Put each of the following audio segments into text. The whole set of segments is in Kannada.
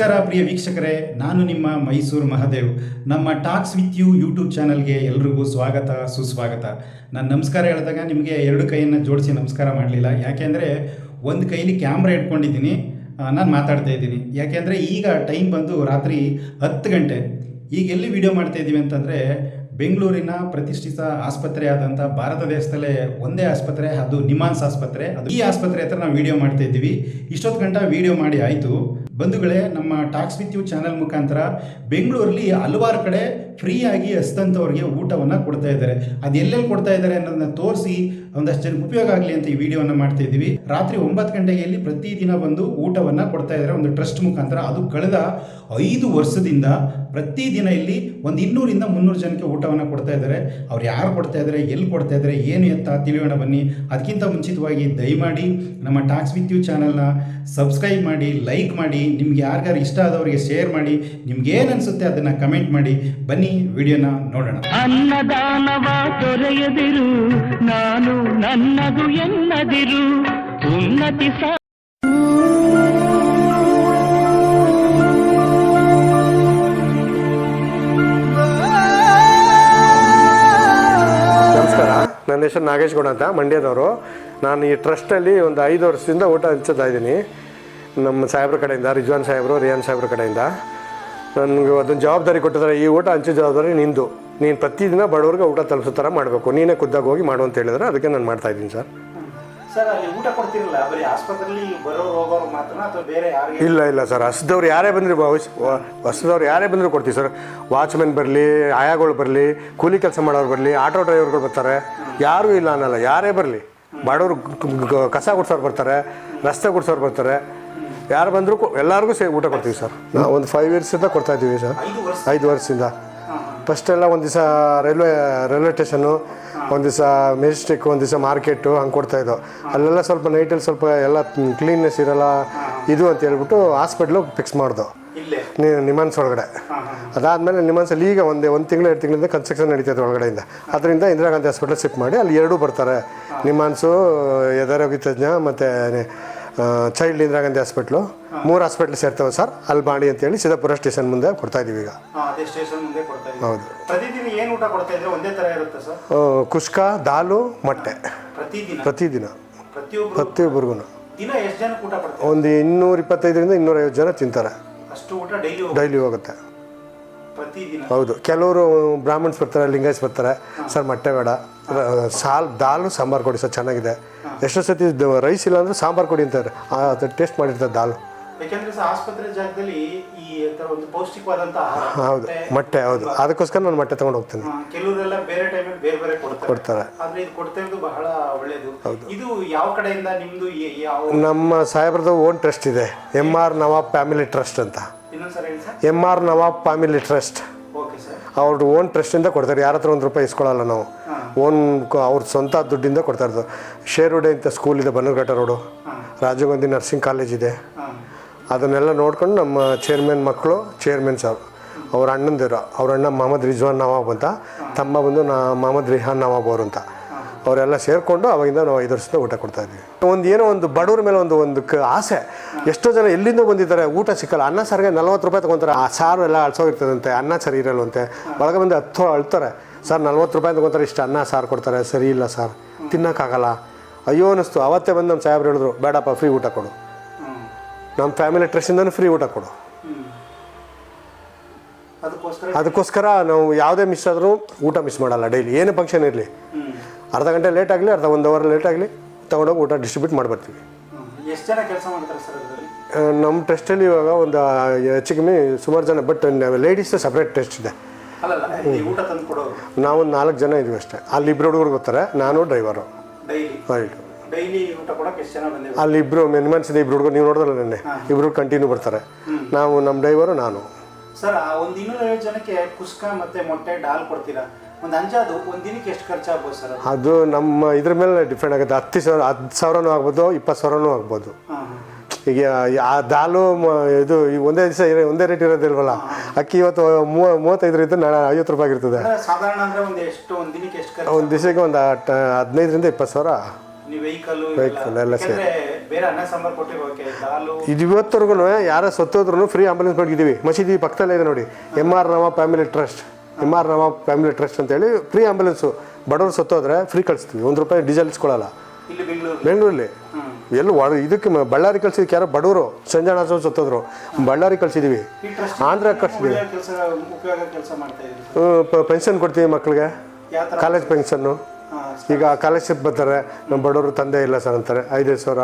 ನಮಸ್ಕಾರ ಪ್ರಿಯ ವೀಕ್ಷಕರೇ, ನಾನು ನಿಮ್ಮ ಮೈಸೂರು ಮಹಾದೇವ್. ನಮ್ಮ ಟಾಕ್ಸ್ ವಿತ್ ಯು ಯೂಟ್ಯೂಬ್ ಚಾನಲ್ಗೆ ಎಲ್ರಿಗೂ ಸ್ವಾಗತ, ಸುಸ್ವಾಗತ. ನಾನು ನಮಸ್ಕಾರ ಹೇಳಿದಾಗ ನಿಮಗೆ ಎರಡು ಕೈಯನ್ನು ಜೋಡಿಸಿ ನಮಸ್ಕಾರ ಮಾಡಲಿಲ್ಲ. ಯಾಕೆಂದರೆ ಒಂದು ಕೈಲಿ ಕ್ಯಾಮ್ರಾ ಇಟ್ಕೊಂಡಿದ್ದೀನಿ ನಾನು ಮಾತಾಡ್ತಾ ಇದ್ದೀನಿ. ಯಾಕೆಂದರೆ ಈಗ ಟೈಮ್ ಬಂದು ರಾತ್ರಿ ಹತ್ತು ಗಂಟೆ. ಈಗ ಎಲ್ಲಿ ವಿಡಿಯೋ ಮಾಡ್ತಾ ಇದ್ದೀವಿ ಅಂತಂದರೆ ಬೆಂಗಳೂರಿನ ಪ್ರತಿಷ್ಠಿತ ಆಸ್ಪತ್ರೆ ಆದಂಥ ಭಾರತ ದೇಶದಲ್ಲೇ ಒಂದೇ ಆಸ್ಪತ್ರೆ, ಅದು ನಿಮಾನ್ಸ್ ಆಸ್ಪತ್ರೆ. ಅದು ಈ ಆಸ್ಪತ್ರೆ ಹತ್ರ ನಾವು ವಿಡಿಯೋ ಮಾಡ್ತಾ ಇದ್ದೀವಿ. ಇಷ್ಟೊತ್ತು ಗಂಟ ವಿಡಿಯೋ ಮಾಡಿ ಆಯಿತು. ಬಂಧುಗಳೇ, ನಮ್ಮ ಟಾಕ್ಸ್ ವಿತ್ ಯು ಚಾನಲ್ ಮುಖಾಂತರ ಬೆಂಗಳೂರಲ್ಲಿ ಹಲವಾರು ಕಡೆ ಫ್ರೀಯಾಗಿ ಹಸ್ತಂತವ್ರಿಗೆ ಊಟವನ್ನು ಕೊಡ್ತಾ ಇದ್ದಾರೆ. ಅದು ಎಲ್ಲೆಲ್ಲಿ ಕೊಡ್ತಾ ಇದ್ದಾರೆ ಅನ್ನೋದನ್ನ ತೋರಿಸಿ ಒಂದಷ್ಟು ಜನಕ್ಕೆ ಉಪಯೋಗ ಆಗಲಿ ಅಂತ ಈ ವಿಡಿಯೋವನ್ನು ಮಾಡ್ತಾ ಇದ್ದೀವಿ. ರಾತ್ರಿ ಒಂಬತ್ತು ಗಂಟೆಗೆ ಇಲ್ಲಿ ಪ್ರತಿದಿನ ಬಂದು ಊಟವನ್ನು ಕೊಡ್ತಾ ಇದ್ದಾರೆ. ಒಂದು ಟ್ರಸ್ಟ್ ಮುಖಾಂತರ. ಅದು ಕಳೆದ ಐದು ವರ್ಷದಿಂದ ಪ್ರತಿದಿನ ಇಲ್ಲಿ ಒಂದು ಇನ್ನೂರಿಂದ ಮುನ್ನೂರು ಜನಕ್ಕೆ ಊಟವನ್ನು ಕೊಡ್ತಾ ಇದ್ದಾರೆ. ಅವ್ರು ಯಾರು ಕೊಡ್ತಾ ಇದ್ದಾರೆ? ಎಲ್ಲಿ ಕೊಡ್ತಾ ಇದ್ದಾರೆ? ಏನು ಎತ್ತ? ತಿಳಿಯೋಣ ಬನ್ನಿ. ಅದಕ್ಕಿಂತ ಮುಂಚಿತವಾಗಿ ದಯಮಾಡಿ ನಮ್ಮ ಟಾಕ್ಸ್ ವಿತ್ ಯು ಚಾನಲ್ನ ಸಬ್ಸ್ಕ್ರೈಬ್ ಮಾಡಿ, ಲೈಕ್ ಮಾಡಿ, ನಿಮ್ಗೆ ಯಾರಿಗಾರು ಇಷ್ಟ ಆದವರಿಗೆ ಶೇರ್ ಮಾಡಿ, ನಿಮ್ಗೆ ಏನು ಅನಿಸುತ್ತೆ ಅದನ್ನು ಕಮೆಂಟ್ ಮಾಡಿ. ಬನ್ನಿ, ವಿಡಿಯೋನ ನೋಡೋಣ. ಅನ್ನದಾನವ ದೊರೆಯದಿರು ನಾನು ನನ್ನದು ಎನ್ನದಿರು ಉನ್ನತಿ ನಮಸ್ಕಾರ. ನನ್ನ ಹೆಸರು ನಾಗೇಶ್ ಗೌಡ ಅಂತ, ಮಂಡ್ಯದವರು. ನಾನು ಈ ಟ್ರಸ್ಟಲ್ಲಿ ಒಂದು ಐದು ವರ್ಷದಿಂದ ಊಟ ಹಂಚುತ್ತಾ ಇದ್ದೀನಿ. ನಮ್ಮ ಸಾಹೇಬ್ರ ಕಡೆಯಿಂದ, ರಿಜ್ವಾನ್ ಸಾಹೇಬರು, ರಿಯಾನ್ ಸಾಹೇಬ್ರ ಕಡೆಯಿಂದ. ನನಗೆ ಅದೊಂದು ಜವಾಬ್ದಾರಿ ಕೊಟ್ಟಿದ್ದಾರೆ ಈ ಊಟ ಹಂಚೋ ಜವಾಬ್ದಾರಿ ನಿಂದು. ನೀನು ಪ್ರತಿದಿನ ಬಡವ್ರಿಗೆ ಊಟ ತಲುಪಿಸೋ ಥರ ಮಾಡಬೇಕು. ನೀನೇ ಖುದ್ದಾಗಿ ಹೋಗಿ ಮಾಡು ಅಂತ ಹೇಳಿದ್ರೆ ಅದಕ್ಕೆ ನಾನು ಮಾಡ್ತಾ ಇದ್ದೀನಿ ಸರ್. ಇಲ್ಲ ಇಲ್ಲ ಸರ್. ಹಸ್ದವ್ರು ಯಾರೇ ಬಂದರೂ ಹಸ್ದವ್ರು ಯಾರೇ ಬಂದರೂ ಕೊಡ್ತೀವಿ ಸರ್. ವಾಚ್ಮೆನ್ ಬರಲಿ ಆಯಾಗಳು ಬರಲಿ ಕೂಲಿ ಕೆಲಸ ಮಾಡೋರು ಬರಲಿ ಆಟೋ ಡ್ರೈವರ್ಗಳು ಬರ್ತಾರೆ. ಯಾರೂ ಇಲ್ಲ ಅನ್ನಲ್ಲ. ಯಾರೇ ಬರಲಿ. ಬಡವರು ಕಸ ಗುಡ್ಸೋರು ಬರ್ತಾರೆ ರಸ್ತೆ ಗುಡ್ಸೋರು ಬರ್ತಾರೆ. ಯಾರು ಬಂದರೂ ಎಲ್ಲರಿಗೂ ಸೇ ಊಟ ಕೊಡ್ತೀವಿ ಸರ್. ನಾವು ಒಂದು ಫೈವ್ ಇಯರ್ಸಿಂದ ಕೊಡ್ತಾ ಇದ್ದೀವಿ ಸರ್. ಐದು ವರ್ಷ ಐದು ವರ್ಷದಿಂದ. ಫಸ್ಟ್ ಎಲ್ಲ ಒಂದು ದಿವಸ ರೈಲ್ವೆ ರೈಲ್ವೆ ಸ್ಟೇಷನ್ನು ಒಂದು ದಿವಸ ಮೆಜೆಸ್ಟಿಕ್ ಒಂದು ದಿವಸ ಮಾರ್ಕೆಟು ಹಂಗೆ ಕೊಡ್ತಾಯಿದ್ದೋ ಅಲ್ಲೆಲ್ಲ ಸ್ವಲ್ಪ ನೈಟಲ್ಲಿ ಸ್ವಲ್ಪ ಎಲ್ಲ ಕ್ಲೀನ್ನೆಸ್ ಇರೋಲ್ಲ ಇದು ಅಂತ ಹೇಳ್ಬಿಟ್ಟು ಹಾಸ್ಪಿಟ್ಲು ಫಿಕ್ಸ್ ಮಾಡ್ದು ನಿಮನ್ಸ್ ಒಳಗಡೆ. ಅದಾದಮೇಲೆ ನಿಮಾನ್ಸಲ್ಲಿ ಈಗ ಒಂದೇ ಒಂದು ತಿಂಗಳು ಎರಡು ತಿಂಗಳಿಂದ ಕನ್ಸ್ಟ್ರಕ್ಷನ್ ನಡೀತೈತೆ ಒಳಗಡೆಯಿಂದ. ಅದರಿಂದ ಇಂದಿರಾ ಗಾಂಧಿ ಹಾಸ್ಪಿಟಲ್ ಶಿಫ್ಟ್ ಮಾಡಿ ಅಲ್ಲಿ ಎರಡೂ ಬರ್ತಾರೆ. ನಿಮಾನ್ಸು ಎದರೋಗಿ ತಜ್ಞ ಮತ್ತು ಚೈಲ್ಡ್ ಇಂದಿರಾ ಗಾಂಧಿ ಹಾಸ್ಪಿಟ್ಲು ಮೂರು ಹಾಸ್ಪಿಟ್ಲ್ ಸೇರ್ತವೆ ಸರ್ ಅಲ್ಲಿ ಮಾಡಿ ಅಂತೇಳಿ ಸಿದ್ದಾಪುರ ಸ್ಟೇಷನ್ ಮುಂದೆ ಕೊಡ್ತಾ ಇದೀವಿ ಈಗ. ಹೌದು. ಕುಷ್ಕ ದಾಲು ಮೊಟ್ಟೆ. ಪ್ರತಿದಿನ? ಪ್ರತಿಯೊಬ್ಬರಿಗೂ ಒಂದು ಇನ್ನೂರ ಇಪ್ಪತ್ತೈದರಿಂದ ಇನ್ನೂರೈವತ್ತು ಜನ ತಿಂತಾರೆ. ಡೈಲಿ ಹೋಗುತ್ತೆ? ಹೌದು. ಕೆಲವರು ಬ್ರಾಹ್ಮಣ್ಸ್ ಬರ್ತಾರೆ ಲಿಂಗಾಯಸ್ ಬರ್ತಾರೆ. ಸರ್ ಮೊಟ್ಟೆ ಬೇಡ. ಸಾಲ್ ದಾಲು ಸಾಂಬಾರು ಕೊಡಿ ಸರ್ ಚೆನ್ನಾಗಿದೆ. ಎಷ್ಟೋ ಸತಿ ರೈಸ್ ಇಲ್ಲ ಅಂದ್ರೆ ಸಾಂಬಾರು ಕೊಡಿ ಅಂತಾರೆ. ಅದು ಟೇಸ್ಟ್ ಮಾಡಿರ್ತಾರೆ ದಾಲ್. ಯಾಕೆಂದ್ರೆ ಆಸ್ಪತ್ರೆ ಜಾಗದಲ್ಲಿ ಈ ಒಂದು ಪೌಷ್ಟಿಕವಾದಂತ ಹೌದು. ಮೊಟ್ಟೆ ಹೌದು. ಅದಕ್ಕೋಸ್ಕರ ನಾನು ಮೊಟ್ಟೆ ತಗೊಂಡು ಹೋಗ್ತೀನಿ. ಕೆಲವರೆಲ್ಲ ಬೇರೆ ಟೈಮಲ್ಲಿ ಬೇರೆ ಬೇರೆ ಕೊಡ್ತಾರೆ. ಆದ್ರೆ ಇದು ಕೊಡ್ತಾ ಇರೋದು ಬಹಳ ಒಳ್ಳೇದು. ಇದು ಯಾವ ಕಡೆಯಿಂದ ನಿಮ್ದು ಯಾವ ನಮ್ಮ ಸಾಹೇಬ್ರದ್ದು ಓನ್ ಟ್ರಸ್ಟ್ ಇದೆ. M R Nawab family trust ಅಂತ. M R Nawab family trust ಅವ್ರದ್ದು ಓನ್ ಟ್ರಸ್ಟಿಂದ ಕೊಡ್ತಾರೆ. ಯಾರತ್ರ ಒಂದು ರೂಪಾಯಿ ಇಸ್ಕೊಳ್ಳಲ್ಲ ನಾವು. ಓನ್ ಅವ್ರ ಸ್ವಂತ ದುಡ್ಡಿಂದ ಕೊಡ್ತಾ ಇರೋದು. ಶೇರುಡೆ ಅಂತ ಸ್ಕೂಲ್ ಇದೆ Bannerghatta road Rajiv Gandhi nursing college ಇದೆ. ಅದನ್ನೆಲ್ಲ ನೋಡ್ಕೊಂಡು ನಮ್ಮ ಚೇರ್ಮನ್ ಮಕ್ಕಳು ಚೇರ್ಮನ್ ಸಾಬ್ ಅವ್ರ ಅಣ್ಣಂದಿರು ಅವ್ರ ಅಣ್ಣ ಮೊಹಮ್ಮದ್ ರಿಜ್ವಾನ್ ನವಾಬ್ ಅಂತ ತಮ್ಮ ಬಂದು ನಾ ಮೊಹಮ್ಮದ್ ರಿಹಾನ್ ನವಾಬ್ ಅವರು ಅಂತ. ಅವರೆಲ್ಲ ಸೇರಿಕೊಂಡು ಅವಾಗಿಂದ ನಾವು ಐದು ವರ್ಷದಿಂದ ಊಟ ಕೊಡ್ತಾ ಇದ್ದೀವಿ. ಒಂದು ಏನೋ ಒಂದು ಬಡವ್ರ ಮೇಲೆ ಒಂದು ಒಂದು ಕ ಆಸೆ. ಎಷ್ಟೋ ಜನ ಎಲ್ಲಿಂದ ಬಂದಿದ್ದಾರೆ ಊಟ ಸಿಕ್ಕಲ್ಲ. ಅನ್ನ ಸಾರಿಗೆ ನಲ್ವತ್ತು ರೂಪಾಯಿ ತೊಗೊತಾರೆ. ಆ ಸಾರು ಎಲ್ಲ ಅಳ್ಸೋಗಿರ್ತದಂತೆ ಅನ್ನ ಸರಿ ಇರಲ್ವಂತೆ. ಒಳಗೆ ಬಂದು ಹತ್ತು ಅಳ್ತಾರೆ. ಸರ್ ನಲ್ವತ್ತು ರೂಪಾಯಿ ತಗೊತಾರೆ ಇಷ್ಟು ಅನ್ನ ಸಾರು ಕೊಡ್ತಾರೆ ಸರಿ ಇಲ್ಲ ಸರ್ ತಿನ್ನೋಕ್ಕಾಗಲ್ಲ. ಅಯ್ಯೋ ಅನ್ನಿಸ್ತು. ಅವತ್ತೇ ಬಂದು ನಮ್ಮ ಸಾಹೇಬ್ರು ಹೇಳಿದ್ರು ಬೇಡಪ್ಪ ಫ್ರೀ ಊಟ ಕೊಡು. ನಮ್ಮ ಫ್ಯಾಮಿಲಿ ಟ್ರೆಸ್ಸಿಂದನೂ ಫ್ರೀ ಊಟ ಕೊಡು. ಅದಕ್ಕೋಸ್ಕರ ನಾವು ಯಾವುದೇ ಮಿಸ್ ಆದರೂ ಊಟ ಮಿಸ್ ಮಾಡಲ್ಲ ಡೈಲಿ ಏನೇ ಫಂಕ್ಷನ್ ಇರಲಿ. ಅರ್ಧ ಗಂಟೆ ಲೇಟ್ ಆಗಲಿ ಅರ್ಧ ಒಂದು ಅವರ್ ಲೇಟ್ ಆಗಲಿ ತೊಗೊಂಡೋಗಿ ಊಟ ಡಿಸ್ಟ್ರಿಬ್ಯೂಟ್ ಮಾಡಿಬರ್ತೀವಿ ನಮ್ಮ ಟ್ರೆಸ್ಟಲ್ಲಿ ಇವಾಗ ಒಂದು ಹೆಚ್ಚು ಕಮ್ಮಿ ಸುಮಾರು ಜನ ಬಟ್ ಲೇಡೀಸ್ ಸಪ್ರೇಟ್ ಟೆಸ್ಟ್ ಇದೆ. ಕೊಡೋರು? ನಾಲ್ಕು ಜನ ಇದೀವಿ ಅಷ್ಟೇ. ಅಲ್ಲಿ ಇಬ್ಬರು ಹುಡುಗರು ಬರ್ತಾರೆ ನಾನು ಡ್ರೈವರು ರೈಟ್ ಅಲ್ಲಿ ಇಬ್ಬರು ಮೆನ್ಮನ್ಸಿದೆ ಇಬ್ರು ಹುಡುಗರು ನೀವು ನೋಡಿದ್ರಲ್ಲ ನಿನ್ನೆ? ಇಬ್ಬರು ಕಂಟಿನ್ಯೂ ಬರ್ತಾರೆ. ನಾವು ನಮ್ಮ ಡ್ರೈವರು ನಾನು. ಸರ್ ಒಂದು ಇನ್ನೂರೈವತ್ತು ಜನಕ್ಕೆ ಕುಸ್ಕ ಮತ್ತೆ ಮೊಟ್ಟೆ ಡಾಲ್ ಕೊಡ್ತೀರಾ? ಒಂದು ಅಂಜಾದು ಒಂದು ದಿನಕ್ಕೆ ಎಷ್ಟು ಖರ್ಚಾಗ್ಬೋದು ಸರ್ ಅದು? ನಮ್ಮ ಇದ್ರ ಮೇಲೆ ಡಿಪೆಂಡ್ ಆಗುತ್ತೆ. ಹತ್ತು ಸಾವಿರ ಹತ್ತು ಸಾವಿರನೂ ಆಗ್ಬೋದು ಇಪ್ಪತ್ತು ಸಾವಿರನೂ ಆಗ್ಬೋದು. ಈಗ ಆ ದಾಲು ಮ- ಇದು ಈ ಒಂದೇ ದಿವಸ ಒಂದೇ ರೇಟ್ ಇರೋದಿಲ್ವಲ್ಲ ಅಕ್ಕಿ ಇವತ್ತು ಮೂವ ಮೂವತ್ತೈದರಿಂದ ನಾಳೆ ಐವತ್ತು ರೂಪಾಯಿ ಇರ್ತದೆ ಅಂದ್ರೆ ಸಾಧಾರಣ ಅಂದ್ರೆ ಒಂದು ಎಷ್ಟು ಒಂದು ದಿನಕ್ಕೆ ಎಷ್ಟು ಖರ್ಚು ಒಂದು ದಿವಸಕ್ಕೆ ಒಂದು ಹದಿನೈದರಿಂದ ಇಪ್ಪತ್ತು ಸಾವಿರ. ನೀವು ವೆಹಿಕಲ್ Vehicle ಎಲ್ಲ ಸೇರಿ. ಬೇರೆ ಅನ್ನ ಸಾಂಬಾರ್ ದಾಲು? ಇದು ಇವತ್ತರೆಗೂ ಯಾರೋ ಸತ್ತೋದ್ರೂ ಫ್ರೀ ಆಂಬುಲೆನ್ಸ್ ಮಾಡಿದ್ದೀವಿ. ಮಸೀದಿ ಪಕ್ಕದಲ್ಲೇ ಇದೆ ನೋಡಿ. M R Rama family trust M R Rama family trust ಅಂತೇಳಿ ಫ್ರೀ ಆಂಬುಲೆನ್ಸು ಬಡವರು ಸತ್ತೋದ್ರೆ ಫ್ರೀ ಕಳಿಸ್ತೀವಿ. ಒಂದು ರೂಪಾಯಿ ಡೀಸೆಲ್ ಇಸ್ಕೊಳ್ಳಲ್ಲ ಇಲ್ಲಿ ಬೆಂಗಳೂರು ಬೆಂಗಳೂರಲ್ಲಿ. ಎಲ್ಲಿ ಒಳ ಇದಕ್ಕೆ ಮ- ಬಳ್ಳಾರಿ ಕಳ್ಸಿದ್ದಕ್ಕೆ ಯಾರೋ ಬಡವರು ಸಂಜಾಣ ಸತ್ತೋದ್ರು. ಬಳ್ಳಾರಿ ಕಳ್ಸಿದ್ದೀವಿ ಆಂಧ್ರ ಕಳ್ಸಿದ್ವಿ. ಒಳ್ಳೆ ಕೆಲಸ ಉಪಯೋಗ ಕೆಲಸ ಮಾಡ್ತಾ ಇದ್ದೀವಿ ಪೆನ್ಷನ್ ಕೊಡ್ತೀವಿ ಮಕ್ಕಳಿಗೆ ಯಾವ ಥರ? ಕಾಲೇಜ್ ಪೆನ್ಷನ್ನು ಹಾಂ ಈಗ ಕಾಲೇಜ್ಶಿಪ್ ಬರ್ತಾರೆ. ನಮ್ಮ ಬಡವರು ತಂದೆ ಇಲ್ಲ ಸರ್ ಅಂತಾರೆ. ಐದೈದು ಸಾವಿರ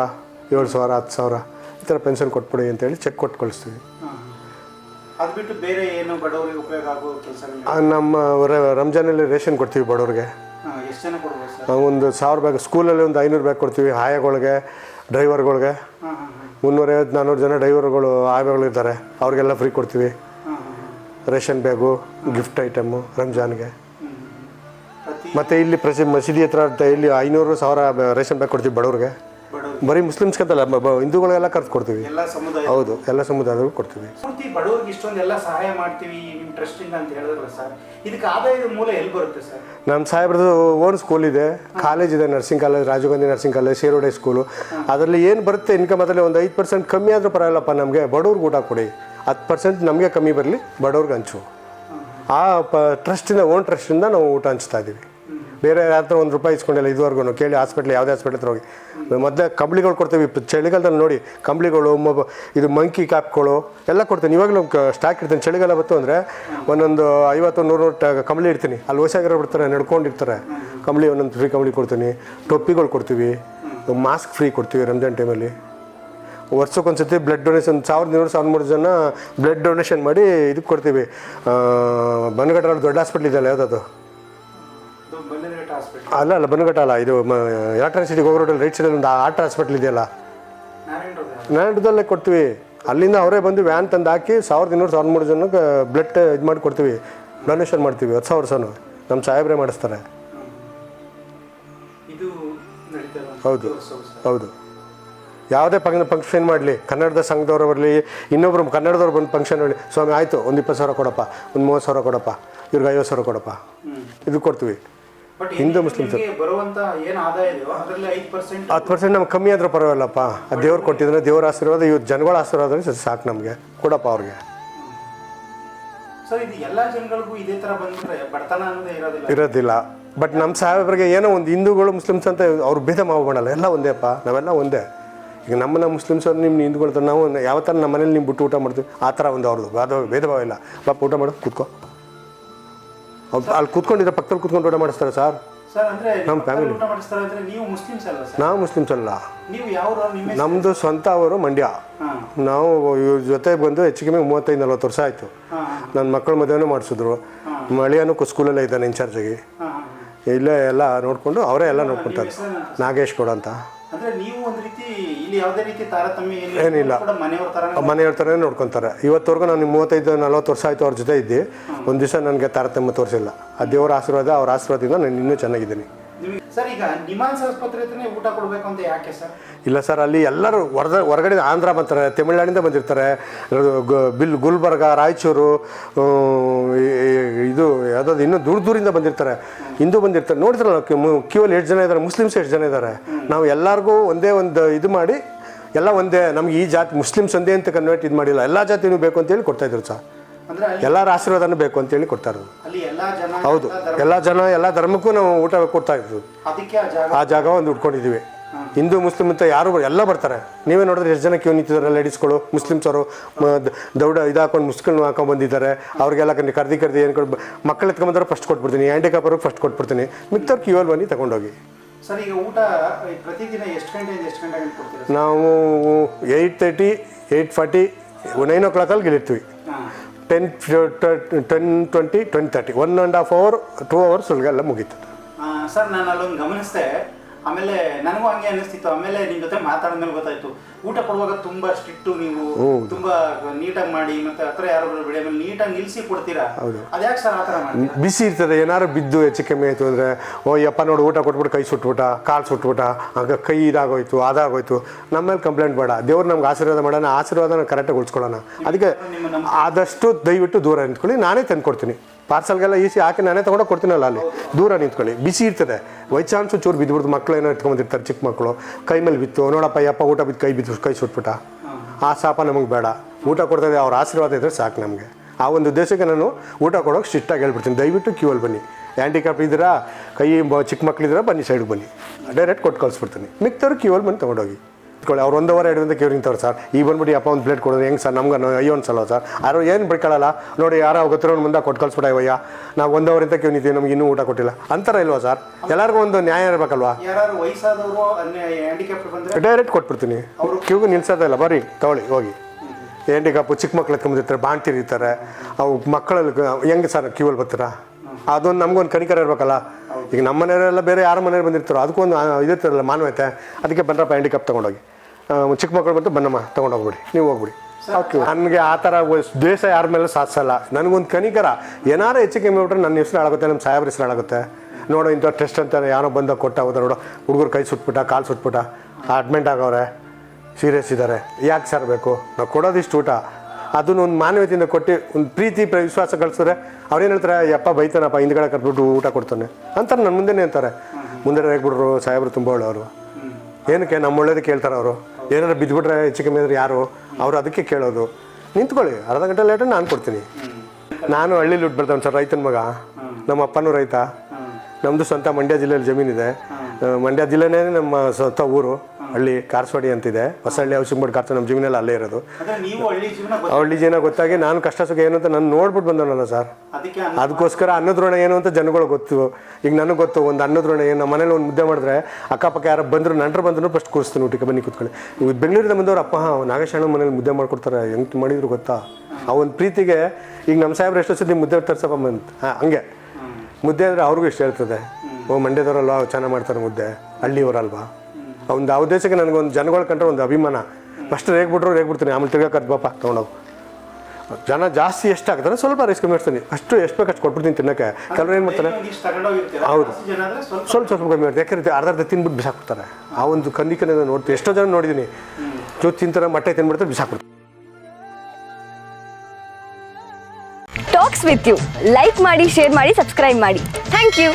ಏಳು ಸಾವಿರ ಹತ್ತು ಸಾವಿರ. ಈ ಥರ ಪೆನ್ಷನ್ ಕೊಟ್ಬಿಡಿ ಅಂತೇಳಿ ಚೆಕ್ ಕೊಟ್ಟು ಕಳಿಸ್ತೀವಿ. ಅದು ಬಿಟ್ಟು ಬೇರೆ ಏನು ಬಡವರಿಗೆ ಉಪಯೋಗ ಆಗೋ ಕೆಲಸಗಳು ಆ, ನಮ್ಮ ರ- ರಂಜಾನಲ್ಲಿ ರೇಷನ್ ಕೊಡ್ತೀವಿ ಬಡವ್ರಿಗೆ. ಎಷ್ಟು ಜನ ಕೊಡ್ಬೋದು ಸರ್? ಆ, ಒಂದು ಸಾವಿರ ಬ್ಯಾಗ್ ಸ್ಕೂಲಲ್ಲಿ ಒಂದು ಐನೂರು ಬ್ಯಾಗ್ ಕೊಡ್ತೀವಿ. ಆಯಗಳಿಗೆ ಡ್ರೈವರ್ಗಳಿಗೆ ಮುನ್ನೂರ ಐವತ್ತು ಹಾಂ. ಮುನ್ನೂರೈವತ್ತು ನಾನ್ನೂರು ಜನ ಡ್ರೈವರ್ಗಳು ಇದ್ದಾರೆ ಅವ್ರಿಗೆಲ್ಲ ಫ್ರೀ ಕೊಡ್ತೀವಿ. ರೇಷನ್ ಬ್ಯಾಗು ಗಿಫ್ಟ್ ಐಟಮು ರಂಜಾನ್ಗೆ. ಮತ್ತು ಇಲ್ಲಿ ಪ್ರಸಿ ಮಸೀದಿ ಹತ್ರ ಇಲ್ಲಿ ಐನೂರು ಸಾವಿರ ರೇಷನ್ ಬ್ಯಾಗ್ ಕೊಡ್ತೀವಿ ಬಡವ್ರಿಗೆ. ಬಡವರು ಬರೀ ಮುಸ್ಲಿಮ್ಸ್ ಕತ್ತಲ್ಲ ಹಿಂದೂಗಳಿಗೆಲ್ಲ ಕರ್ದು ಕೊಡ್ತೀವಿ. ಎಲ್ಲ ಸಮುದಾಯ. ಹೌದು ಎಲ್ಲ ಸಮುದಾಯದವ್ರಿಗೆ ಕೊಡ್ತೀವಿ. ಪೂರ್ತಿ ಬಡವರಿಗೆ ಇಷ್ಟೊಂದೆಲ್ಲ ಸಹಾಯ ಮಾಡ್ತೀವಿ ನಿಮ್ಮ ಟ್ರಸ್ಟಿಂದ ಅಂತ ಹೇಳಿದ್ರಲ್ಲ ಸರ್. ಇದಕ್ಕೆ ಆದಾಯದ ಮೂಲ ಎಲ್ಲಿ ಬರುತ್ತೆ ಸರ್? ನಮ್ಮ ಸಾಹೇಬ್ರದ್ದು ಓನ್ ಸ್ಕೂಲ್ ಇದೆ. ಕಾಲೇಜ್ ಇದೆ nursing college Rajiv Gandhi nursing college ಶೇರೋಡೆ school ಅದರಲ್ಲಿ ಏನು ಬರುತ್ತೆ ಇನ್ಕಮ್ ಅದರಲ್ಲಿ ಒಂದು ಐದು ಪರ್ಸೆಂಟ್ ಕಮ್ಮಿ ಆದರೂ ಪರವಾಗಿಲ್ಲಪ್ಪ ನಮಗೆ ಬಡವ್ರಿಗೆ ಊಟ ಕೊಡಿ. ಹತ್ತು ಪರ್ಸೆಂಟ್ ನಮಗೆ ಕಮ್ಮಿ ಬರಲಿ ಬಡವ್ರಿಗೆ ಹಂಚು. ಆ ಪ ಟ್ರಸ್ಟಿಂದ ಓನ್ ಟ್ರಸ್ಟಿಂದ ನಾವು ಊಟ ಹಂಚ್ತಾ ಇದ್ದೀವಿ ಬೇರೆ ಹತ್ರ ಒಂದು ರೂಪಾಯಿ ಇಸ್ಕೊಂಡಿಲ್ಲ ಇದುವರೆಗೂ ಕೇಳಿ ಹಾಸ್ಪಿಟ್ಲ್ ಯಾವುದೇ ಹಾಸ್ಪಿಟ್ಲ್ ಹತ್ರ ಹೋಗಿ. ಮೊದಲೇ ಕಂಬಳಿಗಳು ಕೊಡ್ತೀವಿ ಚಳಿಗಾಲದಲ್ಲಿ ನೋಡಿ, ಕಂಬಳಿಗಳು ಮೊಬ ಇದು ಮಂಕಿ ಕಾಪ್ಗಳು ಎಲ್ಲ ಕೊಡ್ತೀನಿ. ಇವಾಗಲೂ ಸ್ಟಾಕ್ ಇರ್ತೀನಿ ಚಳಿಗಾಲ ಬಂತು ಅಂದರೆ ಒಂದೊಂದು ಐವತ್ತು, ನೂರು ಕಂಬಳಿ ಇರ್ತೀನಿ ಅಲ್ಲಿ ಹೊಸಾಗಿರೋ ಬಿಡ್ತಾರೆ ನಡ್ಕೊಂಡಿರ್ತಾರೆ ಕಂಬಳಿ ಒಂದೊಂದು ಫ್ರೀ ಕಂಬಳಿ ಕೊಡ್ತೀನಿ. ಟೊಪ್ಪಿಗಳು ಕೊಡ್ತೀವಿ. ಮಾಸ್ಕ್ ಫ್ರೀ ಕೊಡ್ತೀವಿ ರಂಜಾನ್ ಟೈಮಲ್ಲಿ ವರ್ಷಕ್ಕೊಂದ್ಸತಿ ಬ್ಲಡ್ ಡೊನೇಷನ್ ಸಾವಿರದ ನೂರು ಸಾವಿರದ ಮೂರು ಜನ ಬ್ಲಡ್ ಡೊನೇಷನ್ ಮಾಡಿ ಇದಕ್ಕೆ ಕೊಡ್ತೀವಿ. ಬನಗಟ್ಟರಲ್ಲಿ ದೊಡ್ಡ ಹಾಸ್ಪಿಟ್ಲ್ ಇದೆಯಲ್ಲ ಯಾವುದದು ಇದು ಬನ್ನಿರೇಟ್ ಹಾಸ್ಪಿಟಲ್ ಅಲ್ಲ ಅಲ್ಲ ಬನಘಟ್ಟ ಅಲ್ಲ ಇದು ಎಲೆಕ್ಟ್ರಾನಿಕ್ ಸಿಟಿಗೆ ಹೋಗೋ ರೋಡಲ್ಲಿ ರೈಟ್ ಸೈಡಲ್ಲಿ ಒಂದು ಆಟ ಹಾಸ್ಪಿಟ್ಲ್ ಇದೆಯಲ್ಲ? ನಾರಾಯಣ ನಾರಾಯಣದಲ್ಲೇ ಕೊಡ್ತೀವಿ. ಅಲ್ಲಿಂದ ಅವರೇ ಬಂದು ವ್ಯಾನ್ ತಂದು ಹಾಕಿ ಸಾವಿರದ ಇನ್ನೂರು ಸಾವಿರದ ಮೂರು ಜನಕ್ಕೆ ಬ್ಲಡ್ ಇದು ಮಾಡಿ ಕೊಡ್ತೀವಿ. ಡೊನೇಷನ್ ಮಾಡ್ತೀವಿ ವರ್ಷ ವರ್ಷನೂ ನಮ್ಮ ಸಾಹೇಬ್ರೇ ಮಾಡಿಸ್ತಾರೆ. ಹೌದು ಹೌದು. ಯಾವುದೇ ಫಂಕ್ಷನ್ ಫಂಕ್ಷನ್ ಮಾಡಲಿ. ಕನ್ನಡದ ಸಂಘದವ್ರು ಬರಲಿ ಇನ್ನೊಬ್ರು ಕನ್ನಡದವ್ರು ಬಂದು ಫಂಕ್ಷನ್ ಮಾಡಲಿ. ಸ್ವಾಮಿ ಆಯಿತು ಒಂದು ಇಪ್ಪತ್ತು ಸಾವಿರ ಕೊಡಪ್ಪ ಒಂದು ಮೂವತ್ತು ಸಾವಿರ ಕೊಡಪ್ಪ ಇವ್ರಿಗೆ ಐವತ್ತು ಸಾವಿರ ಕೊಡಪ್ಪ. ಇದು ಕೊಡ್ತೀವಿ. ಹಿಂದೂ ಮುಸ್ಲಿಮ್ಸ್ ಹತ್ತು ಪರ್ಸೆಂಟ್ ನಮ್ಗೆ ಕಮ್ಮಿ ಆದರೂ ಪರವಾಗಿಲ್ಲಪ್ಪ. ಆ ದೇವ್ರು ಕೊಟ್ಟಿದ್ರೆ ದೇವ್ರ ಆಶೀರ್ವಾದ ಇವತ್ತು ಜನಗಳ ಆಶೀರ್ವಾದ ಸಾಕು ನಮಗೆ. ಕೊಡಪ್ಪ ಅವ್ರಿಗೆ. ಇರೋದಿಲ್ಲ. ಬಟ್ ನಮ್ಮ ಸಾಹೇಬ್ರಿಗೆ ಏನೋ ಒಂದು ಹಿಂದೂಗಳು ಮುಸ್ಲಿಮ್ಸ್ ಅಂತ ಅವ್ರು ಭೇದ ಮಾಡಲ್ಲ ಎಲ್ಲ ಒಂದೇಪ್ಪ. ನಾವೆಲ್ಲ ಒಂದೇ. ಈಗ ನಮ್ಮನ್ನ ಮುಸ್ಲಿಮ್ಸ್ ಅವ್ರು ನಿಮ್ಮ ಹಿಂದೂಗಳು ನಾವು ಯಾವ ಥರ ನಮ್ಮ ಮನೇಲಿ ನಿಮ್ಮ ಬಿಟ್ಟು ಊಟ ಮಾಡ್ತೀವಿ ಆ ಥರ ಒಂದು ಅವ್ರದ್ದು. ಅದು ಭೇದ ಭಾವ ಇಲ್ಲ. ಪಾಪ ಊಟ ಮಾಡು ಕೂತ್ಕೋ. ಅಲ್ಲಿ ಕೂತ್ಕೊಂಡಿದ್ರೆ ಪಕ್ಕದಲ್ಲಿ ಕೂತ್ಕೊಂಡು ಊಟ ಮಾಡಿಸ್ತಾರೆ ಸರ್. ನಮ್ಮ ಫ್ಯಾಮಿಲಿ ನೀವು ಮುಸ್ಲಿಮ್ಸ್ ಅಲ್ಲ. ನಮ್ಮದು ಸ್ವಂತ ಅವರು ಮಂಡ್ಯ. ನಾವು ಇವ್ರ ಜೊತೆ ಬಂದು ಹೆಚ್ಚು ಕಮ್ಮಿ ಮೂವತ್ತೈದು ನಲ್ವತ್ತು ವರ್ಷ ಆಯಿತು. ನನ್ನ ಮಕ್ಕಳ ಮದುವೆನೂ ಮಾಡಿಸಿದ್ರು. ಮಳಿಯಾನು ಸ್ಕೂಲಲ್ಲೇ ಇದ್ದಾನೆ ಇನ್ಚಾರ್ಜಾಗಿ ಇಲ್ಲೇ ಎಲ್ಲ ನೋಡಿಕೊಂಡು ಅವರೇ ಎಲ್ಲ ನೋಡ್ಕೊಂತಾರೆ ನಾಗೇಶ್ ಗೌಡ ಅಂತ. ನೀವು ಯಾವುದೇ ರೀತಿ ತಾರತಮ್ಯ ಏನಿಲ್ಲ. ಮನೆಯವ್ರ ತರ ಮನೆಯವ್ರ ಥರನೇ ನೋಡ್ಕೊತಾರೆ. ಇವತ್ತವರೆಗೂ ನಾನು ಮೂವತ್ತೈದು ನಲ್ವತ್ತು ವರ್ಷ ಆಯಿತು ಅವ್ರ ಜೊತೆ ಇದ್ದೆ. ಒಂದು ದಿವಸ ನನಗೆ ತಾರತಮ್ಯ ತೋರಿಸಿಲ್ಲ. ಆ ದೇವರ ಆಶೀರ್ವಾದ ಅವ್ರ ಆಶೀರ್ವಾದದಿಂದ ನಾನು ಇನ್ನೂ ಚೆನ್ನಾಗಿದ್ದೀನಿ. ಸರ್, ಈಗ ನಿಮಾನ್ಸ್ ಆಸ್ಪತ್ರೆ ಹತ್ರನೇ ಊಟ ಕೊಡಬೇಕು ಅಂತ ಯಾಕೆ ಸರ್? ಇಲ್ಲ ಸರ್, ಅಲ್ಲಿ ಎಲ್ಲರೂ ಹೊರದ ಹೊರಗಡೆ ಆಂಧ್ರ ಬರ್ತಾರೆ, ತಮಿಳ್ನಾಡಿಂದ ಬಂದಿರ್ತಾರೆ. ಬಿಲ್ ಗುಲ್ಬರ್ಗ, ರಾಯಚೂರು ಇದು ಯಾವುದಾದ್ರು ಇನ್ನೂ ದೂರ ದೂರಿಂದ ಬಂದಿರ್ತಾರೆ. ಹಿಂದೂ ಬಂದಿರ್ತಾರೆ. ನೋಡಿದ್ರಲ್ಲ ಕ್ಯೂ ಅಲ್ಲಿ ಎಷ್ಟು ಜನ ಇದ್ದಾರೆ ಮುಸ್ಲಿಮ್ಸ್ ಎಷ್ಟು ಜನ ಇದ್ದಾರೆ ನಾವು ಎಲ್ಲರಿಗೂ ಒಂದೇ ಒಂದು ಇದು ಮಾಡಿ, ಎಲ್ಲ ಒಂದೇ ನಮ್ಗೆ ಈ ಜಾತಿ ಮುಸ್ಲಿಮ್ಸ್ ಒಂದೇ ಅಂತ ಕನ್ವರ್ಟ್ ಇದು ಮಾಡಿಲ್ಲ. ಎಲ್ಲ ಜಾತಿನೂ ಬೇಕು ಅಂತೇಳಿ ಕೊಡ್ತಾ ಇದ್ರು ಸರ್. ಎಲ್ಲರ ಆಶೀರ್ವಾದನೂ ಬೇಕು ಅಂತೇಳಿ ಹೇಳಿ ಜನ ಹೌದು. ಎಲ್ಲ ಜನ ಎಲ್ಲ ಧರ್ಮಕ್ಕೂ ನಾವು ಊಟ ಕೊಡ್ತಾ ಅದಕ್ಕೆ ಆ ಜಾಗ ಒಂದು ಉಟ್ಕೊಂಡಿದ್ದೀವಿ. ಹಿಂದೂ ಮುಸ್ಲಿಂ ಅಂತ ಯಾರು ಎಲ್ಲ ಬರ್ತಾರೆ. ನೀವೇ ನೋಡಿದ್ರೆ ಎಷ್ಟು ಜನ ಕ್ಯೂ ನಿಂತಿದ್ದಾರೆ ಲೇಡೀಸ್ಗಳು ಮುಸ್ಲಿಮ್ಸ್ ಅವರು ದೌಡ ಇದಾಕೊಂಡು ಹಾಕೊಂಡು ಮುಸ್ಕಲ್ನ ಹಾಕೊಂಡು ಬಂದಿದ್ದಾರೆ. ಅವ್ರಿಗೆಲ್ಲ ಕರ್ದಿ ಕರ್ದಿ ಕರ್ದಿ ಏನು ಕೊಡ್ ಮಕ್ಕಳು ಎತ್ಕೊಂಡ್ಬಂದ್ರೆ ಫಸ್ಟ್ ಕೊಟ್ಬಿಡ್ತೀನಿ. ಹ್ಯಾಂಡಿಕ್ಯಾಪ್ ಅವ್ರಿಗೆ ಫಸ್ಟ್ ಕೊಟ್ಬಿಡ್ತೀನಿ. ಮಿಕ್ತವ್ರು ಕ್ಯೂ ಅಲ್ಲಿ ಬನ್ನಿ ತಗೊಂಡೋಗಿ. ಸರ್ ಈಗ ಊಟ ಪ್ರತಿದಿನ ಎಷ್ಟು ಗಂಟೆಯಿಂದ ಎಷ್ಟು ಗಂಟೆ ಕೊಡ್ತೀರಾ ನಾವು eight thirty eight forty nine ಓ ಕ್ಲಾಕಲ್ಲಿ ಗಿಳಿರ್ತೀವಿ ಹಾಂ ten ten twenty twenty thirty one and half hour two hours ಒಳಗೆಲ್ಲ ಮುಗೀತು ಸರ್ ನಾನು ಅಲ್ಲೊಂದು ಗಮನಿಸಿದೆ. ಆಮೇಲೆ ನನಗೂ ಹಂಗೆ ಅನಿಸ್ತಿತ್ತು ಆಮೇಲೆ ನಿಮ್ ಜೊತೆ ಮಾತಾಡಿದ್ಮೇಲೆ ಗೊತ್ತಾಯ್ತು. ಊಟ ಕೊಡುವಾಗ ತುಂಬಾ ಸ್ಟ್ರಿಕ್ಟ್ ನೀವು ತುಂಬಾ ನೀಟಾಗಿ ಮಾಡಿ ಮತ್ತೆ ಹತ್ರ ಯಾರು ಬಿಡಿ ಆಮೇಲೆ ನೀಟಾಗಿ ನಿಲ್ಸಿ ಕೊಡ್ತೀರಾ? ಅದ್ಯಾಕೆ ಸರ್ ಆತರ ಮಾಡ್ತೀರಾ? ಬಿಸಿ ಇರ್ತದೆ. ಏನಾದ್ರು ಬಿದ್ದು ಹೆಚ್ಚು ಕಮ್ಮಿ ಆಯ್ತು ಅಂದ್ರೆ ಓ ಯಪ್ಪ ನೋಡು ಊಟ ಕೊಟ್ಬಿಟ್ಟು ಕೈ ಸುಟ್ಬಿಟ ಕಾಲು ಸುಟ್ಬಿಟ ಆಗ ಕೈ ಇದಾಗೋಯ್ತು ಅದಾಗೋಯ್ತು. ನಮ್ಮ ಮೇಲೆ ಕಂಪ್ಲೇಂಟ್ ಬೇಡ. ದೇವ್ರು ನಮ್ಗೆ ಆಶೀರ್ವಾದ ಮಾಡೋಣ ಆಶೀರ್ವಾದನ ಕರೆಕ್ಟಾಗಿ ಉಳಿಸ್ಕೊಳ್ಳೋಣ. ಅದಕ್ಕೆ ಆದಷ್ಟು ದಯವಿಟ್ಟು ದೂರ ನಿಂತ್ಕೊಳ್ಳಿ. ನಾನೇ ತಂದು ಕೊಡ್ತೀನಿ ಪಾರ್ಸಲ್ಗೆಲ್ಲ ಈಸಿ ಹಾಕಿ ನಾನೇ ತೊಗೊಂಡೋಗಿ ಕೊಡ್ತೀನಲ್ಲ ಅಲ್ಲಿ. ದೂರ ನಿಂತ್ಕೊಳ್ಳಿ. ಬಿಸಿ ಇರ್ತದೆ. ವೈ ಚಾನ್ಸ್ ಚೂರು ಬಿದ್ದುಬಿಡ್ದು ಮಕ್ಕಳು ಏನೋ ಎತ್ಕೊಂಡ್ಬಂದಿರ್ತಾರೆ ಚಿಕ್ಕ ಮಕ್ಕಳು ಕೈ ಮೇಲೆ ಬಿತ್ತು. ನೋಡಪ್ಪ ಯಪ್ಪ ಊಟ ಬಿದ್ದು ಕೈ ಬಿದ್ದು ಕೈ ಸುಟ್ಬಿಟ್ಟ. ಆ ಶಾಪ ನಮಗೆ ಬೇಡ. ಊಟ ಕೊಡ್ತದೆ ಅವ್ರ ಆಶೀರ್ವಾದ ಇದ್ದರೆ ಸಾಕು ನಮಗೆ. ಆ ಒಂದು ಉದ್ದೇಶಕ್ಕೆ ನಾನು ಊಟ ಕೊಡೋಕೆ ಸ್ಟ್ರಿಕ್ಟಾಗಿ ಹೇಳ್ಬಿಡ್ತೀನಿ. ದಯವಿಟ್ಟು ಕ್ಯೂವಲ್ಲಿ ಬನ್ನಿ. ಹ್ಯಾಂಡಿಕ್ಯಾಪ್ ಇದ್ದೀರಾ, ಕೈ ಚಿಕ್ಕ ಮಕ್ಕಳಿದ್ದೀರಾ ಬನ್ನಿ ಸೈಡ್ಗೆ ಬನ್ನಿ. ಡೈರೆಕ್ಟ್ ಕೊಟ್ಟು ಕಳಿಸ್ಬಿಡ್ತೀನಿ. ಮಿಕ್ತವ್ರು ಕ್ಯೂವಲ್ಲಿ ಬಂದು ತೊಗೊಂಡೋಗಿ. ಇಟ್ಕೊಳ್ಳಿ. ಅವ್ರು ಒಂದೂವರೆ ಎರಡು ಕ್ಯೂ ನಿಂತವ್ರು ಸರ್. ಈಗ ಬಂದ್ಬಿಟ್ಟು ಅಪ್ಪ ಒಂದು ಪ್ಲೇಟ್ ಕೊಡೋದು. ಹೆಂಗೆ ಸರ್? ನಮ್ಗೆ ಅಯ್ಯೋ ಅನ್ಸಲ್ಲ ಸರ್. ಯಾರು ಏನು ಬಿಡ್ಕೊಳ್ಳಲ್ಲ ನೋಡಿ ಯಾರೋ ಗೊತ್ತಿರೋ ಮುಂದೆ ಕೊಟ್ಟು ಕಳಿಸ್ಬಿಡ ಇವಯ್ಯ ನಾವು ಒಂದೂವರೆಯಿಂದ ಕ್ಯೂ ನಿಂತೀವಿ. ನಮ್ಗೆ ಇನ್ನೂ ಊಟ ಕೊಟ್ಟಿಲ್ಲ. ಅಂತಾರ ಇಲ್ವಾ ಸರ್? ಎಲ್ಲರಿಗೂ ಒಂದು ನ್ಯಾಯ ಇರಬೇಕಲ್ವಾ? ಹ್ಯಾಂಡಿಕ್ಯಾಪ್ ಡೈರೆಕ್ಟ್ ಕೊಟ್ಬಿಡ್ತೀನಿ. ಕ್ಯೂಗೆ ನಿಲ್ಸೋದಿಲ್ಲ ಬರ್ರಿ ತಗೊಳ್ಳಿ ಹೋಗಿ. ಹ್ಯಾಂಡಿಕಾಪು ಚಿಕ್ಕ ಮಕ್ಳು ಎತ್ಕೊಂಡ್ಬಂದಿರ್ತಾರೆ ಬಾಣ್ತಿರ್ತಾರೆ ಅವು ಮಕ್ಕಳಲ್ಲಿ ಹೆಂಗೆ ಸರ್ ಕ್ಯೂವಲ್ಲಿ ಬರ್ತೀರಾ? ಅದೊಂದು ನಮಗೊಂದು ಕನಿಕರ ಇರಬೇಕಲ್ಲ. ಈಗ ನಮ್ಮ ಮನೆಯವರೆಲ್ಲ ಬೇರೆ ಯಾರ ಮನೆಯವ್ರು ಬಂದಿರ್ತಾರೋ ಅದಕ್ಕೊಂದು ಇದಿರ್ತಾರಲ್ಲ ಮಾನವತೆ ಅದಕ್ಕೆ ಬಂದ್ರಪ್ಪ ಹ್ಯಾಂಡಿಕಾಪ್ ತೊಗೊಂಡೋಗಿ. ಚಿಕ್ಕ ಮಕ್ಕಳು ಬಂತು ಬನ್ನಮ್ಮ ತೊಗೊಂಡೋಗ್ಬಿಡಿ. ನೀವು ಹೋಗ್ಬಿಡಿ. ಓಕೆ ನನಗೆ ಆ ಥರ ದ್ವೇಷ ಯಾರ ಮೇಲೆ ಸಾಧಿಸಲ್ಲ. ನನಗೊಂದು ಕನಿಕರ. ಏನಾರು ಹೆಚ್ಚು ಕಮ್ಮಿ ಬಿಟ್ರೆ ನನ್ನ ಹೆಸರು ಆಗುತ್ತೆ ನಮ್ಮ ಸಾಹೇಬ್ರ ಹೆಸರು ಆಗುತ್ತೆ ನೋಡೋ ಇಂಥ ಟೆಸ್ಟ್ ಅಂತ ಯಾರೋ ಬಂದ ಕೊಟ್ಟ ಹೋದ ನೋಡೋ. ಹುಡುಗರು ಕೈ ಸುಟ್ಬಿಟ್ಟ ಕಾಲು ಸುಟ್ಬಿಟ್ಟ. ಅಡ್ಮೆಂಟ್ ಆಗವ್ರೆ. ಸೀರಿಯಸ್ ಇದ್ದಾರೆ ಯಾಕೆ ಸರ್ ಬೇಕು? ನಾವು ಕೊಡೋದಿಷ್ಟು ಊಟ. ಅದನ್ನ ಒಂದು ಮಾನವೀಯತೆಯಿಂದ ಕೊಟ್ಟು ಒಂದು ಪ್ರೀತಿ ಪ್ರ- ವಿಶ್ವಾಸ ಕಳಿಸಿದ್ರೆ ಅವ್ರೇನು ಹೇಳ್ತಾರೆ ಯಪ್ಪ ಬೈತಾನಪ್ಪ ಹಿಂದ್ಗಡೆ ಕಟ್ಬಿಟ್ಟು ಊಟ ಕೊಡ್ತಾನೆ. ಅಂತಾರೆ ನನ್ನ ಮುಂದೆನೇ ಅಂತಾರೆ. ಮುಂದೆ ಹೇಗ್ಬಿಡ್ರು ಸಾಹೇಬ್ರು ತುಂಬ ಒಳ್ಳೆಯವರು. ಏನಕ್ಕೆ? ನಮ್ಮ ಒಳ್ಳೇದಕ್ಕೆ ಕೇಳ್ತಾರೆ ಅವರು. ಏನಾರು ಬಿದ್ದುಬಿಟ್ರೆ ಹೆಚ್ಚು ಕಮ್ಮಿ ಅಂದ್ರೆ ಯಾರು? ಅವರು ಅದಕ್ಕೆ ಕೇಳೋದು. ನಿಂತ್ಕೊಳ್ಳಿ ಅರ್ಧ ಗಂಟೆ ಲೇಟ್ ನಾನು ಕೊಡ್ತೀನಿ. ನಾನು ಹಳ್ಳಿಲಿ ಲುಟ್ ಬರ್ತಾನೆ ಸರ್ ರೈತನ ಮಗ. ನಮ್ಮ ಅಪ್ಪನೂ ರೈತ. ನಮ್ಮದು ಸ್ವಂತ ಮಂಡ್ಯ ಜಿಲ್ಲೆಯಲ್ಲಿ ಜಮೀನಿದೆ. ಮಂಡ್ಯ ಜಿಲ್ಲೆನೇ ನಮ್ಮ ಸ್ವಂತ ಊರು. ಹಳ್ಳಿ ಕಾರ್ಸ್ವಾಡಿ ಅಂತಿದೆ. ಹೊಸಹಳ್ಳಿ ಹೌಸಿಂಗ್ ಬೋರ್ಡ್ ಕಾರ್ಸ ನಮ್ಮ ಜೀವನದಲ್ಲಿ ಅಲ್ಲೇ ಇರೋದು. ಹಳ್ಳಿ ಜೀವನ ಗೊತ್ತಾಗಿ ನಾನು ಕಷ್ಟ ಸುಖ ಏನು ಅಂತ ನಾನು ನೋಡ್ಬಿಟ್ಟು ಬಂದವನಲ್ಲ ಸರ್. ಅದಕ್ಕೆ ಅದಕ್ಕೋಸ್ಕರ ಅನ್ನದ್ರೋಣ ಏನು ಅಂತ ಜನಗಳು ಗೊತ್ತು. ಈಗ ನನಗೆ ಗೊತ್ತು ಒಂದು ಅನ್ನದ್ರೋಣ ಏನು ನಮ್ಮ ಮನೇಲಿ ಒಂದು ಮುದ್ದೆ ಮಾಡಿದ್ರೆ ಅಕ್ಕಪಕ್ಕ ಯಾರು ಬಂದರು ನಂಟರು ಬಂದ್ರು ಫಸ್ಟ್ ಕೂರಿಸ್ತೀನಿ ಊಟಕ್ಕೆ ಬನ್ನಿ ಕೂತ್ಕೊಳ್ಳಿ. ಇವ್ ಬೆಂಗಳೂರಿಂದ ಬಂದವ್ರು ಅಪ್ಪ ಹಾಂ ನಾಗೇಶ್ ಅಣ್ಣ ಮನೇಲಿ ಮುದ್ದೆ ಮಾಡ್ಕೊಡ್ತಾರೆ ಹೆಂಗೆ ಮಾಡಿದ್ರು ಗೊತ್ತಾ? ಆ ಒಂದು ಪ್ರೀತಿಗೆ ಈಗ ನಮ್ಮ ಸಾಹೇಬ್ರು ಎಷ್ಟೋ ಸತಿ ಮುದ್ದೆ ತರ್ಸಪ್ಪ ಬಂತು ಹಾಂ ಹಂಗೆ. ಮುದ್ದೆ ಅಂದರೆ ಅವ್ರಿಗೂ ಇಷ್ಟ ಹೇಳ್ತದೆ ಓ ಮಂಡ್ಯದವರಲ್ವಾ ಚೆನ್ನಾಗಿ ಮಾಡ್ತಾರೆ ಮುದ್ದೆ ಹಳ್ಳಿಯವರಲ್ವಾ? ಒಂದು ಆ ಉದ್ದೇಶಕ್ಕೆ ನನಗೊಂದು ಜನಗಳ ಕಂಡ್ರೆ ಒಂದು ಅಭಿಮಾನ. ಫಸ್ಟ್ ರೇಗ್ಬಿಟ್ರು ರೇಗ್ಬಿಡ್ತೀನಿ ಆಮೇಲೆ ತಿರ್ಗಾ ಕರ್ದು ಬಾಪ ತೊಗೊಂಡೋಗು. ಜನ ಜಾಸ್ತಿ ಎಷ್ಟು ಆಗ್ತಾರೆ ಸ್ವಲ್ಪ ರಿಸ್ಕ್ ಕಮ್ಮಿ ಮಾಡ್ತೀನಿ ಅಷ್ಟು ಎಷ್ಟು ಬೇಕು ಅಷ್ಟು ಕೊಟ್ಬಿಡ್ತೀನಿ ತಿನ್ನಕ್ಕೆ. ಕೆಲವ್ರು ಏನು ಮಾಡ್ತಾರೆ? ಹೌದು. ಜನ ಆದ್ರೆ ಸ್ವಲ್ಪ ಸ್ವಲ್ಪ ಸ್ವಲ್ಪ ಕಮ್ಮಿ ಮಾಡ್ತಾರೆ ಯಾಕಂದ್ರೆ ಅರ್ಧ ಅರ್ಧ ತಿನ್ಬಿಟ್ಟು ಬಿಸಾಕ್ಬಿಡ್ತಾರೆ. ಆ ಒಂದು ಕನ್ನಿಕನ ನೋಡ್ತೀನಿ. ಎಷ್ಟೋ ಜನ ನೋಡಿದ್ದೀನಿ ಜೊತೆ ತಿಂತಾರೆ ಮೊಟ್ಟೆ ತಿನ್ಬಿಡ್ತಾರೆ ಬಿಸಾಕ್ಬಿಡ್ತಾರೆ. ಟಾಕ್ಸ್ ವಿತ್ ಯು ಲೈಕ್ ಮಾಡಿ ಶೇರ್ ಮಾಡಿ ಸಬ್ಸ್ಕ್ರೈಬ್ ಮಾಡಿ. Thank you